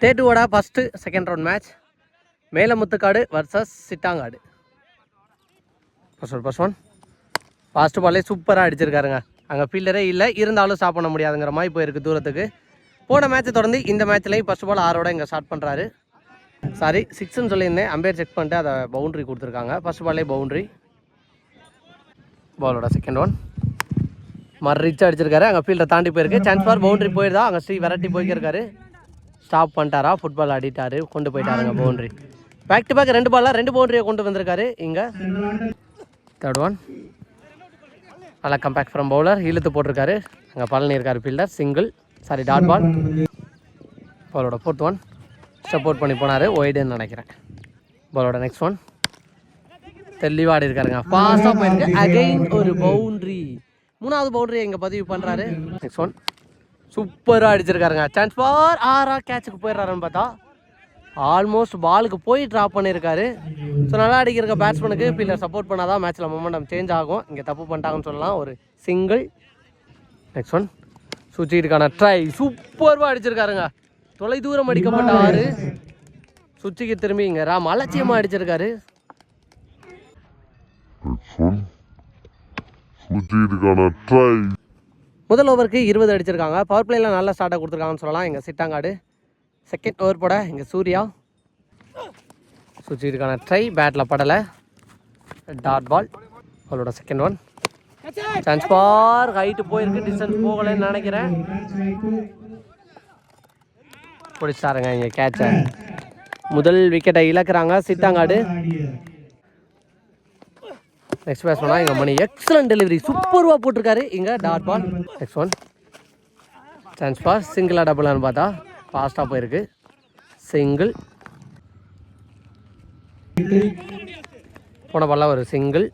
ஸ்டேட்டுவோட first second round match Melamuthukkadu versus Chittangadu. First one first one fast பாலே சூப்பராக அடிச்சிருக்காருங்க. அங்கே ஃபீல்டரே இல்லை இருந்தாலும் ஸ்டாப் பண்ண முடியாதுங்கிற மாதிரி போயிருக்கு தூரத்துக்கு. போன மேட்ச்சை தொடர்ந்து இந்த மேட்ச்லையும் ஃபஸ்ட் பால் ஆரோட இங்கே ஸ்டார்ட் பண்ணுறாரு சாரி சிக்ஸ்ன்னு சொல்லியிருந்தேன். அம்பேர் செக் பண்ணிட்டு அதை பவுண்ட்ரி கொடுத்துருக்காங்க. ஃபஸ்ட் பாலே பவுண்ட்ரி பாலோட செகண்ட் ஒன் மறு ரிச் அடிச்சிருக்காரு. அங்கே ஃபீல்டை தாண்டி போயிருக்கு. சான்ஸ் ஃபார் பவுண்ட்ரி போயிருந்தா அங்கே ஸ்ரீ விரட்டி போய்க்கிருக்காரு. ஸ்டாப் பண்ணிட்டாரா? ஃபுட்பால் ஆடிட்டாரு. கொண்டு போயிட்டாருங்க பவுண்ட்ரி பேக் டு பேக் ரெண்டு பால்லாம் ரெண்டு பவுண்டரியை கொண்டு வந்திருக்காரு. இங்கே. தேர்ட் ஒன் நல்லா கம்பேக் ஃப்ரம் பவுலர் இழுத்து போட்டிருக்காரு. அங்கே பழனி இருக்காரு fielder single sorry dot ball பாலோட ஃபோர்த் ஒன் சப்போர்ட் பண்ணி போனார். ஒய்டுன்னு நினைக்கிறேன். பாலோட நெக்ஸ்ட் ஒன் தெளிவாடி இருக்காருங்க. ஃபாஸ்ட்டாக போயிருக்கு. அகைன் ஒரு பவுண்ட்ரி மூணாவது பவுண்டரி இங்கே பதிவு பண்ணுறாரு நெக்ஸ்ட் ஒன் சூப்பராக அடிச்சிருக்காருங்க. சான்ஸ் ஃபார் ஆறா கேட்சுக்கு போயிடுறாருன்னு பார்த்தா ஆல்மோஸ்ட் பாலுக்கு போய் ட்ராப் பண்ணியிருக்காரு. ஸோ நல்லா அடிக்கிற பேட்ஸ்மேனுக்கு ஃபீல்டர் சப்போர்ட் பண்ணாதான் மேட்ச்சில் மொமெண்டம் சேஞ்ச் ஆகும். இங்கே தப்பு பண்ணிட்டாங்கன்னு சொல்லலாம். ஒரு சிங்கிள் நெக்ஸ்ட் ஒன் சுவிட்சுக்கான ட்ரை சூப்பராக அடிச்சிருக்காருங்க. தொலை தூரம் அடிக்கப்பட்ட ஆறு. சுவிட்சுக்கு திரும்பி இங்கே ராம் அலட்சியமாக அடிச்சிருக்காரு. சுற்றியிருக்கான ட்ரை முதல் ஓவருக்கு இருபது அடிச்சிருக்காங்க. பவர் பிளேயில் நல்ல ஸ்டார்ட்டாக கொடுத்துருக்காங்கன்னு சொல்லலாம். எங்கள் சிட்டாங்காடு. செகண்ட் ஓவர் போட இங்கே சூர்யா. சுற்றிருக்கான ட்ரை பேட்டில் படலை. டாட் பால் அவளோட second one chance for height போயிருக்கு. டிஸ்டன்ஸ் போகலைன்னு நினைக்கிறேன். பிடிச்சாருங்க இங்கே கேட்சை முதல் விக்கெட்டை இழக்கிறாங்க. சித்தாங்காடு நெக்ஸ்ட் பேட்ஸ்மேனா எங்கள் மணி எக்ஸலன்ட் டெலிவரி சூப்பர்வாக போட்டிருக்காரு. இங்கே dot ball next one chance pass சிங்கிளாக டபுளான்னு பார்த்தா ஃபாஸ்ட்டாக போயிருக்கு. சிங்கிள் போன பால்லாம் ஒரு சிங்கிள்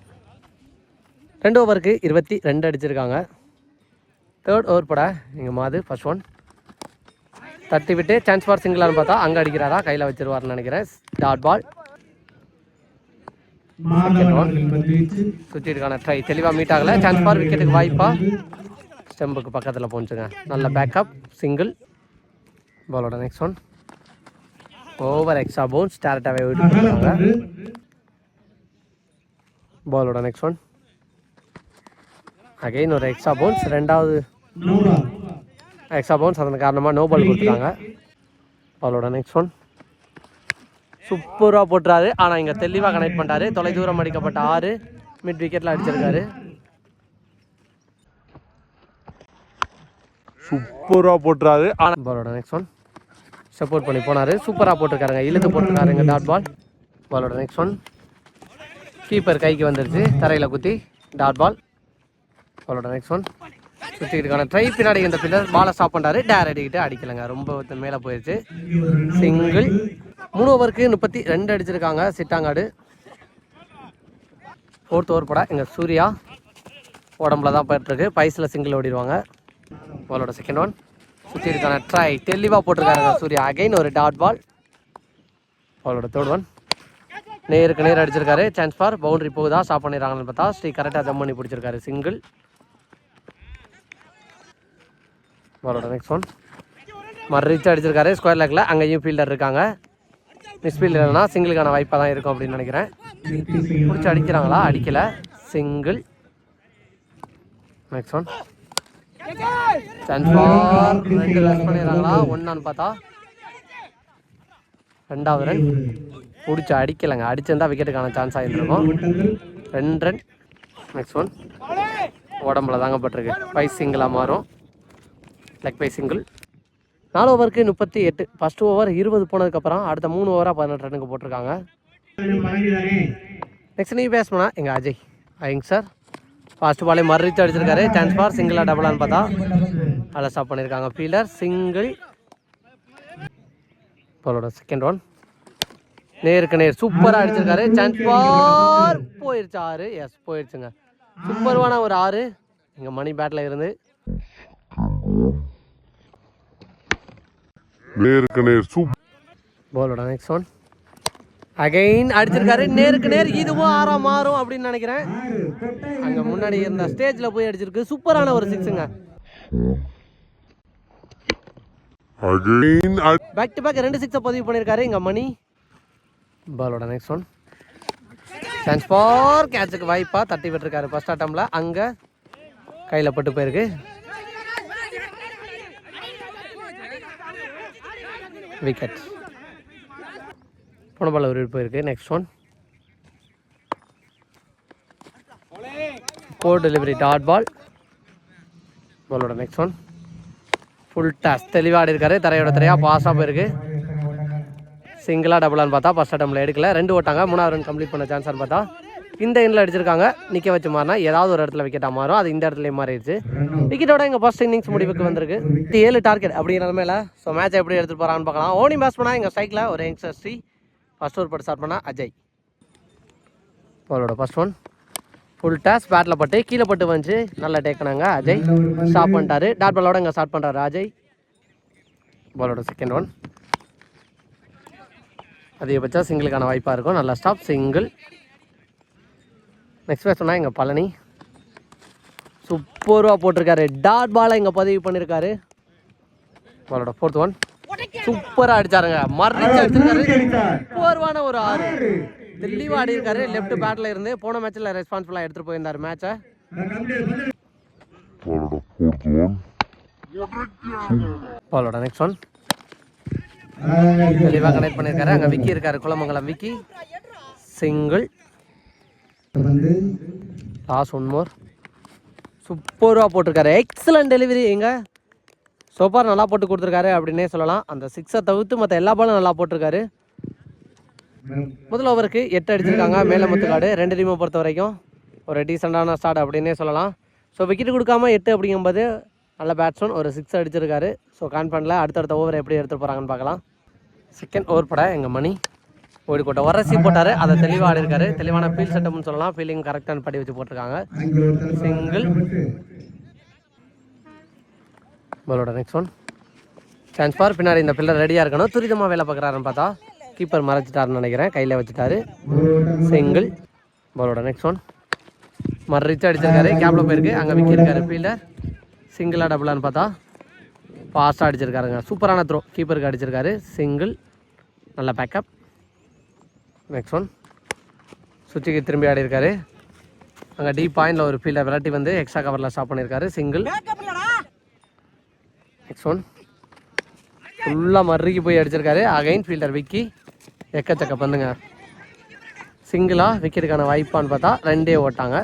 ரெண்டு ஓவருக்கு இருபத்தி ரெண்டு அடிச்சிருக்காங்க. தேர்ட் ஓவர் பட இங்கே மாது ஃபர்ஸ்ட் ஒன் தட்டி விட்டு சான்ஸ் ஃபார் சிங்கிளான்னு பார்த்தா அங்கே அடிக்கிறாரா? கையில் வச்சிருவாருன்னு நினைக்கிறேன். டாட் பால் சுற்றிருக்கான ட்ரை தெளிவாக மீட் ஆகலை. சான்ஸ் ஃபார் விக்கெட்டுக்கு வாய்ப்பா? ஸ்டெம்புக்கு பக்கத்தில் போச்சுங்க நல்ல பேக்கப் சிங்கிள் பாலோட next one over extra bounce டேரக்டாகவே விட்டுருக்காங்க பாலோட நெக்ஸ்ட் ஒன் அகைன் ஒரு எக்ஸ்ட்ரா பவுன்ஸ் ரெண்டாவது எக்ஸ்ட்ரா பவுன்ஸ் அதன் காரணமாக நோ பால் கொடுத்துருக்காங்க பாலோட நெக்ஸ்ட் ஒன் சூப்பராக போட்டுறாரு. ஆனால் இங்கே தெளிவாக கனெக்ட் பண்ணிட்டாரு. தொலை தூரம் அடிக்கப்பட்ட ஆறு. மிட் விக்கெட்டில் அடிச்சிருக்காரு. சூப்பராக போட்டுறாரு. ஆனால் பாலோட நெக்ஸ்ட் ஒன் சப்போர்ட் பண்ணி போனார். சூப்பராக போட்டிருக்காருங்க. இழுத்து போட்டிருக்காருங்க டாட் பால் பாலோட நெக்ஸ்ட் ஒன் கீப்பர் கைக்கு வந்துருச்சு. தரையில் குத்தி டாட் பால் பாலோட நெக்ஸ்ட் ஒன் சுற்றிக்கிட்டுக்கான ட்ரை பின்னாடி இந்த பின்னர் பாலை ஸ்டாப் பண்ணுறாரு டேர் அடிக்கிட்டு அடிக்கலைங்க. ரொம்ப மேலே போயிடுச்சு சிங்கிள் மூணு ஓவருக்கு முப்பத்தி ரெண்டு அடிச்சிருக்காங்க சிட்டாங்காடு. ஃபோர்த் ஓவர் பட எங்கள் சூர்யா உடம்புல தான் போயிட்டுருக்கு பைஸில் சிங்கிள் ஓடிடுவாங்க. பாலோட செகண்ட் ஒன் சுற்றி இருக்கான ட்ரை தெளிவாக போட்டிருக்காருங்க சூர்யா. அகைன் ஒரு டாட் பால் பாலோட தேர்ட் ஒன் நேருக்கு நேர் அடிச்சிருக்காரு. சான்ஸ் ஃபார் பவுண்டரி போகுதா ஸ்டாப் பண்ணிடுறாங்கன்னு பார்த்தா ஸ்ரீ கரெக்டாக ஜம் பண்ணி பிடிச்சிருக்காரு. சிங்கிள் பாலோட நெக்ஸ்ட் ஒன் மறு ரீச் அடிச்சிருக்காரு. ஸ்கொயர் லெக்கில் அங்கேயும் ஃபீல்டர் இருக்காங்க. மிஸ் இல்லைன்னா இல்லைனா சிங்கிளுக்கான வாய்ப்பாக தான் இருக்கும் அப்படின்னு நினைக்கிறேன். பிடிச்சி அடிக்கிறாங்களா? அடிக்கலை. Single next one chance for ரெண்டு ரன் பண்ணிடுறாங்களா? ஒன்னான்னு பார்த்தா ரெண்டாவது ரன் பிடிச்சி அடிக்கலைங்க. அடிச்சிருந்தா விக்கெட்டுக்கான சான்ஸ் ஆகிருக்கும் ரெண்டு ரன் நெக்ஸ்ட் ஒன் உடம்புல தாங்க பட்டிருக்கு பை சிங்கிளாக மாறும். லெக் பை சிங்கிள் நாலு ஓவருக்கு முப்பத்தி எட்டு. ஃபர்ஸ்ட் ஓவர் இருபது போனதுக்கப்புறம் அடுத்த மூணு ஓவராக பதினெட்டு ரன்னுக்கு போட்டிருக்காங்க. நெக்ஸ்ட் நீ பேசணும்னா எங்கள் அஜய். ஐங்க சார் ஃபர்ஸ்ட் பாலே மறுத்து அடிச்சிருக்காரு. சான்ஸ் ஃபார் சிங்கிளாக டபுளான்னு பார்த்தா. அதில் ஸ்டாப் பண்ணியிருக்காங்க ஃபீல்டர் சிங்கிள் பாலோட செகண்ட் ஒன் நேருக்கு நேர் சூப்பராக அடிச்சிருக்காரு. சான்ஸ் ஃபார் போயிடுச்சு ஆறு. எஸ் போயிடுச்சுங்க சூப்பர்வான ஒரு ஆறு. எங்கள் மணி பேட்டில் இருந்து. நேருக்கு நேர் சூப். பாலோட நெக்ஸ்ட் ஒன் அகைன் அடிச்சிருக்காரு. நேருக்கு நேர் இதுவும் ஆறா மாறும் அப்படின்னு நினைக்கிறேன். அங்க முன்னாடி இருந்த ஸ்டேஜ்ல போய் அடிச்சிருக்கு. சூப்பரான ஒரு சிக்ஸுங்க அகைன் பேக் டு பேக் ரெண்டு சிக்ஸை பதிவு பண்ணியிருக்காரு இங்கே மணி. பாலோட நெக்ஸ்ட் ஒன் சான்ஸ் ஃபார் கேட்சுக்கு வாய்ப்பா தட்டி விட்டுருக்காரு. ஃபர்ஸ்ட் அட்டம்ல அங்கே கையில் பட்டு போயிருக்கு. விக்கெட் போன பால் ஒரு போயிருக்கு. Next one four delivery dot ball பாலோட நெக்ஸ்ட் ஒன் ஃபுல் டாஸ் தெளிவாக இருக்காரு தரையோட தரையாக பாஸாக போயிருக்கு. சிங்கிளாக டபுளான்னு பார்த்தா ஃபஸ்ட் அட்டம்பில் எடுக்கல. ரெண்டு ஓட்டாங்க. மூணாவது ரன் கம்ப்ளீட் பண்ண சான்ஸ்னு பார்த்தா இந்த எண்ணில் அடிச்சிருக்காங்க. நிற்க வச்சு மாறினா ஏதாவது ஒரு இடத்துல விக்கெட்டாக மாறும் அது இந்த இடத்துல மாறிடுச்சு. விக்கெட்டோட எங்கள் ஃபர்ஸ்ட் இன்னிங்ஸ் முடிவுக்கு வந்திருக்கு. ஏழு டார்கெட் அப்படிங்கிற நிலமையில? ஸோ மேட்ச் எப்படி எடுத்துகிட்டு போகிறான்னு பார்க்கலாம். ஓனி பேஸ் பண்ணால் எங்கள் ஸ்ட்ரைக்கில் ஒரு யங்ஸ்டர் ஸ்ரீ. ஃபர்ஸ்ட் ஓவர் போட்டு ஸ்டார்ட் பண்ணால் அஜய். பாலோட ஃபஸ்ட் ஒன் ஃபுல் டாஸ் பேட்டில் பட்டு கீழே பட்டு வந்துச்சு. நல்லா டேக்கினாங்க அஜய். ஸ்டாப் பண்ணிட்டாரு. டாட் பாலோட இங்கே ஸ்டார்ட் பண்ணுறாரு அஜய். பாலோட செகண்ட் ஒன் அதிகபட்சம் சிங்கிளுக்கான வாய்ப்பாக இருக்கும். நல்லா ஸ்டாப் சிங்கிள் நெக்ஸ்ட் சொன்னால் எங்கள் பழனி. சூப்பராக போட்டிருக்காரு. டாட் பாலை இங்கே பதிவு பண்ணியிருக்காரு பாலோட ஃபோர்த் ஒன் சூப்பராக அடிச்சாருங்க. மறுச்சு அடிச்சிருக்காரு. சூப்பர்வான ஒரு ஆறு. தெளிவாக ஆடி இருக்காரு லெஃப்ட் பேட்டில் இருந்து போன மேட்ச்சில் ரெஸ்பான்சிபிளாக எடுத்துகிட்டு போயிருந்தார் மேட்சை பாலோட நெக்ஸ்ட் ஒன் தெளிவாக கனெக்ட் பண்ணியிருக்காரு அங்கே விக்கி இருக்காரு. குளமங்கலம் விக்கி. சிங்கிள் தொடர்ந்து லாஸ்ட் ஒன் மோர் சூப்பராக போட்டிருக்காரு. எக்ஸலண்ட் டெலிவரி எங்க? சூப்பர் நல்லா போட்டு கொடுத்துருக்காரு அப்படின்னே சொல்லலாம். அந்த சிக்ஸை தவிர்த்து மற்ற எல்லா பாலும் நல்லா போட்டிருக்காரு. முதல் ஓவருக்கு எட்டு அடிச்சிருக்காங்க. மேலே முத்துக்காடு ரெண்டு டீமை பொறுத்த வரைக்கும் ஒரு டீசெண்டான ஸ்டார்ட் அப்படின்னே சொல்லலாம். ஸோ விக்கெட் கொடுக்காம எட்டு அப்படிங்கும்போது நல்ல பேட்ஸ்மேன் ஒரு சிக்ஸ் அடிச்சிருக்காரு. ஸோ கான்ஃபிடண்டில் அடுத்தடுத்த ஓவர் எப்படி எடுத்துகிட்டு போகிறாங்கன்னு பார்க்கலாம். செகண்ட் ஓவர் பட எங்கள் மணி? ஓடிக்கோட்டை வரசி போட்டார் அதை தெளிவாக ஆடி இருக்காரு தெளிவான ஃபீல் சட்டம்னு சொல்லலாம். ஃபீலிங் கரெக்டான படி வச்சு போட்டிருக்காங்க. சிங்கிள் பாலோட நெக்ஸ்ட் ஒன் சான்ஸ் பார். பின்னாடி இந்த பில்லர் ரெடியாக இருக்கணும். துரிதமாக வேலை பார்க்குறாருன்னு பார்த்தா கீப்பர் மறைச்சிட்டாருன்னு நினைக்கிறேன். கையில் வச்சுட்டாரு. சிங்கிள் பாலோட நெக்ஸ்ட் ஒன் மறுச்சு ரிச் அடிச்சிருக்காரு. கேப்பில் போயிருக்கு. அங்கே விற்கிருக்காரு ஃபீல்டர் சிங்கிளாக டபுளான்னு பார்த்தா ஃபாஸ்ட்டாக அடிச்சிருக்காருங்க. சூப்பரான த்ரோ கீப்பருக்கு அடிச்சிருக்காரு. சிங்கிள் நல்ல பேக்கப் நெக்ஸ்ட் ஒன் சுவிட்சுக்கு திரும்பி ஆடி இருக்காரு அங்கே டீப் பாயிண்டில் ஒரு ஃபீல்டர் விரட்டி வந்து எக்ஸ்ட்ரா கவரில் ஸ்டாப் பண்ணியிருக்காரு. சிங்கிள் நெக்ஸ்ட் ஒன் ஃபுல்லாக மறுக்கி போய் அடிச்சிருக்காரு. அகைன் ஃபீல்டர் விக்கி எக்கச்சக்க பண்ணுங்க. சிங்கிளாக விக்கெட்டுக்கான வாய்ப்பான்னு பார்த்தா ரெண்டே ஓட்டாங்க.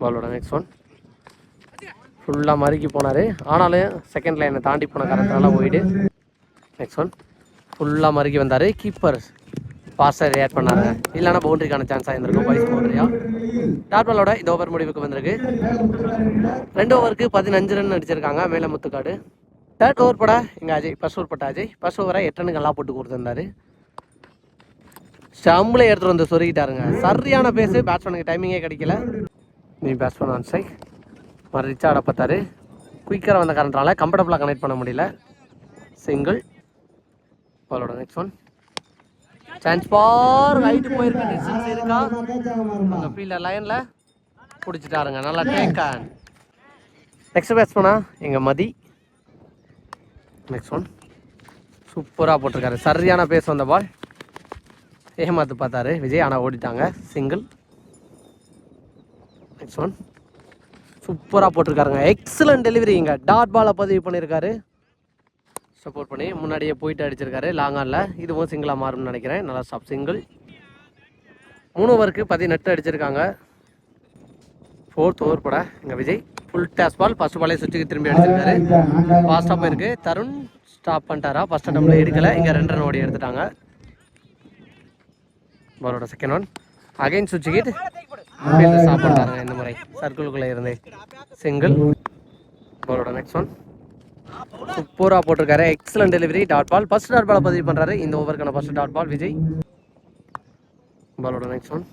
பாலோட நெக்ஸ்ட் ஒன் ஃபுல்லாக மறுக்கி போனார். ஆனாலும் செகண்ட் லைனை தாண்டி போன கரெக்டான போயிடு நெக்ஸ்ட் ஒன் ஃபுல்லாக மறுக்கி வந்தார். கீப்பர் ஃபாஸ்ட்டாக ரியாக்ட் பண்ணாங்க இல்லைன்னா பவுண்டரிக்கான சான்ஸ் ஆயிருந்திருக்கும். வைஸ் பவுண்டரியா டாட் பாலோட இந்த ஓவர் முடிவுக்கு வந்திருக்கு. ரெண்டு ஓவருக்கு பதினஞ்சு ரன் அடிச்சிருக்காங்க. மேலே முத்துக்காடு. தேர்ட் ஓவர் பட இங்கே அஜய் ஃபர்ஸ்ட் ஓவர் பட்ட அஜய். ஃபர்ஸ்ட் ஓவராக எட்டு ரனுக்கு நல்லா போட்டு கொடுத்துருந்தாரு. ஸ்டம்பில் எடுத்துகிட்டு வந்து சொருகிட்டாருங்க. சரியான பேஸு பேட்ஸ்மேனுக்கு டைமிங்கே கிடைக்கல. நீ பேட்ஸ்மேன் ஆன் ஸ்ட்ரைக் மறு ரிச்சா பார்த்தாரு. குயிக்கராக வந்த கரண்ட்ரால கம்ஃபர்டபுளாக கனெக்ட் பண்ண முடியல. சிங்கிள் பாலோட next one chance for right போயிருக்கு. டிஸ்டன்ஸ் இருக்கா? அங்கே ஃபீல்டர் லைனில் பிடிச்சிட்டாருங்க. நல்லா டேக் நெக்ஸ்ட் பேட்ஸ்மேனா எங்கள் மதி. நெக்ஸ்ட் ஒன் சூப்பராக போட்டிருக்காரு. சரியான பேஸ் வந்த பால் ஏமாத்து பார்த்தாரு. விஜய் ஆனால் ஓடிட்டாங்க. சிங்கிள் நெக்ஸ்ட் ஒன் சூப்பராக போட்டிருக்காருங்க. எக்ஸலன்ட் டெலிவரிங்க டாட் பாலை பதிவு பண்ணியிருக்காரு சப்போர்ட் பண்ணி முன்னாடியே போயிட்டு அடிச்சிருக்காரு. லாங் ஆனில் இதுவும் சிங்கிளாக மாறும்னு நினைக்கிறேன். நல்லா ஸ்டாப் சிங்கிள் மூணு ஓவருக்கு பதினெட்டு அடிச்சிருக்காங்க. ஃபோர்த் ஓவர் பட. இங்கே Vijay full toss ball first பாலே சுவிட்சுக்கு திரும்பி அடிச்சிருக்காரு. ஃபாஸ்ட்டாக போயிருக்கு தருண் ஸ்டாப் பண்ணிட்டாரா? ஃபர்ஸ்ட் அட்டம்ல எடுக்கலை. இங்கே ரெண்டு ரன் ஓடி எடுத்துட்டாங்க. பாலோட செகண்ட் ஒன் அகைன் சுவிட்ச் கிட் ஸ்டாப் பண்ணிட்டாருங்க இந்த முறை. சர்க்கிளுக்குள்ளே இருந்து சிங்கிள் பாலோட நெக்ஸ்ட் ஒன் சூப்பராக போட்டிருக்காரு. Excellent delivery dot ball first dot பாலை பதிவு பண்ணுறாரு இந்த ஓவருக்கான ஃபர்ஸ்ட் டாட் பால் விஜய். பாலோட நெக்ஸ்ட் ஒன்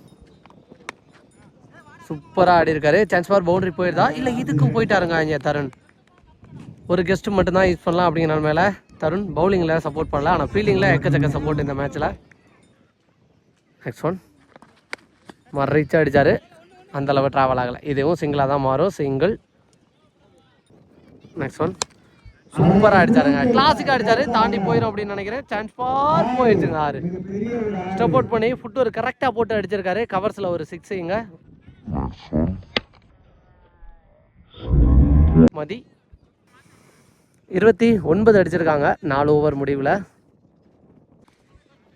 சூப்பராக ஆடி இருக்காரு சான்ஸ் ஃபார் பவுண்டரி போயிருந்தா இல்லை இதுக்கும் போயிட்டாருங்க இங்கே தருண். ஒரு கெஸ்ட்டு மட்டும்தான் யூஸ் பண்ணலாம் அப்படிங்கிற மேலே. தருண் பவுலிங்கில் சப்போர்ட் பண்ணல. ஆனால் ஃபீல்டிங்கில் எக்கச்சக்க சப்போர்ட் இந்த மேட்ச்சில் நெக்ஸ்ட் ஒன் மறைச்சு ரீச் அடித்தார் அந்தளவு ட்ராவல் ஆகலை. இதுவும் சிங்கிளாக தான் மாறும். சிங்கிள் நெக்ஸ்ட் ஒன் சூப்பராக அடிச்சாருங்க. கிளாசிக்காக அடிச்சாரு. தாண்டி போயிடும் அப்படின்னு நினைக்கிறேன். சான்ஸ் பார் போயிடுச்சுங்க ஆறு. ஸ்டெப் அவுட் பண்ணி ஃபுட் ஒரு கரெக்டாக போட்டு அடிச்சிருக்காரு. கவர்ஸில் ஒரு சிக்ஸ் இங்க மதி. இருபத்தி ஒன்பது அடிச்சிருக்காங்க. நாலு ஓவர் முடிவில்.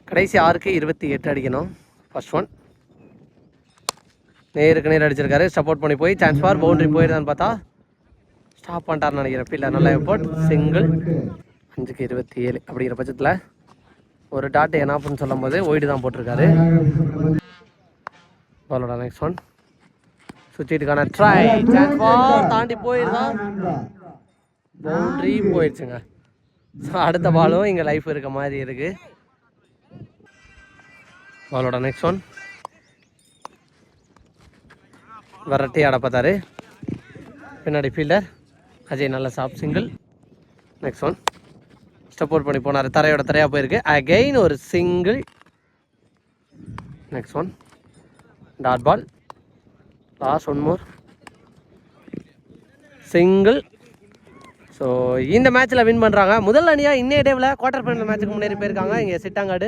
கடைசி ஆறுக்கு இருபத்தி எட்டு அடிக்கணும். ஃபர்ஸ்ட் ஒன் நேருக்கு நேர் அடிச்சிருக்காரு. சப்போர்ட் பண்ணி போய் சான்ஸ் பார் பவுண்டரி போயிருந்தான்னு பார்த்தா ஸ்டாப் பண்ணிட்டார்னு நினைக்கிறேன். ஃபீல்டர் நல்ல எஃபோர்ட் சிங்கிள் அஞ்சுக்கு இருபத்தி ஏழு அப்படிங்கிற பட்சத்தில் ஒரு டாட் எனாப்னு சொல்லும் போது ஒயிடு தான் போட்டிருக்காரு. பாலோட நெக்ஸ்ட் ஒன் சுற்றிட்டுக்கான ட்ரை தாண்டி போயிருந்தான். பவுண்ட்ரி போயிடுச்சுங்க ஸோ அடுத்த பாலும் இங்கே லைஃப் இருக்க மாதிரி இருக்குது பாலோட நெக்ஸ்ட் ஒன் விரட்டி ஆட பின்னாடி ஃபீல்டர் அஜய் நல்ல chop single next one step out பண்ணி போனார். தரையோட தரையாக போயிருக்கு. அகெயின் ஒரு single next one dot ball last one more single so இந்த மேட்ச்சில் வின் பண்ணுறாங்க முதல் அணியாக இன்னைய டேவில் குவார்டர் ஃபைனல் மேட்ச்சுக்கு முன்னேறி போயிருக்காங்க. இங்கே சிட்டாங்காடு.